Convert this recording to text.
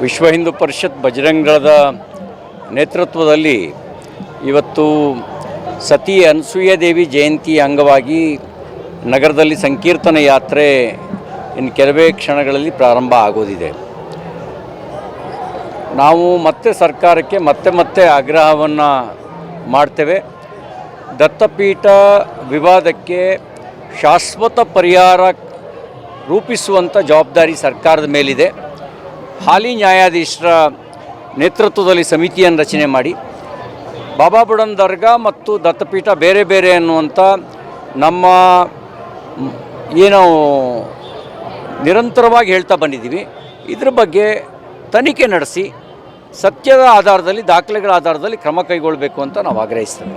ವಿಶ್ವ ಹಿಂದೂ ಪರಿಷತ್ ಬಜರಂಗ ದಳದ ನೇತೃತ್ವದಲ್ಲಿ ಇವತ್ತು ಸತಿ ಅನಸೂಯ ದೇವಿ ಜಯಂತಿ ಅಂಗವಾಗಿ ನಗರದಲ್ಲಿ ಸಂಕೀರ್ತನ ಯಾತ್ರೆ ಇನ್ನು ಕೆಲವೇ ಕ್ಷಣಗಳಲ್ಲಿ ಪ್ರಾರಂಭ ಆಗೋದಿದೆ. ನಾವು ಮತ್ತೆ ಸರ್ಕಾರಕ್ಕೆ ಮತ್ತೆ ಮತ್ತೆ ಆಗ್ರಹವನ್ನು ಮಾಡ್ತೇವೆ. ದತ್ತಪೀಠ ವಿವಾದಕ್ಕೆ ಶಾಶ್ವತ ಪರಿಹಾರ ರೂಪಿಸುವಂಥ ಜವಾಬ್ದಾರಿ ಸರ್ಕಾರದ ಮೇಲಿದೆ. ಹಾಲಿ ನ್ಯಾಯಾಧೀಶರ ನೇತೃತ್ವದಲ್ಲಿ ಸಮಿತಿಯನ್ನು ರಚನೆ ಮಾಡಿ, ಬಾಬಾ ಬುಡನ್ ದರ್ಗಾ ಮತ್ತು ದತ್ತಪೀಠ ಬೇರೆ ಬೇರೆ ಅನ್ನುವಂಥ ನಮ್ಮ ಏನು ನಿರಂತರವಾಗಿ ಹೇಳ್ತಾ ಬಂದಿದ್ದೀವಿ. ಇದ್ರ ಬಗ್ಗೆ ತನಿಖೆ ನಡೆಸಿ, ಸತ್ಯದ ಆಧಾರದಲ್ಲಿ, ದಾಖಲೆಗಳ ಆಧಾರದಲ್ಲಿ ಕ್ರಮ ಕೈಗೊಳ್ಳಬೇಕು ಅಂತ ನಾವು ಆಗ್ರಹಿಸ್ತೇವೆ.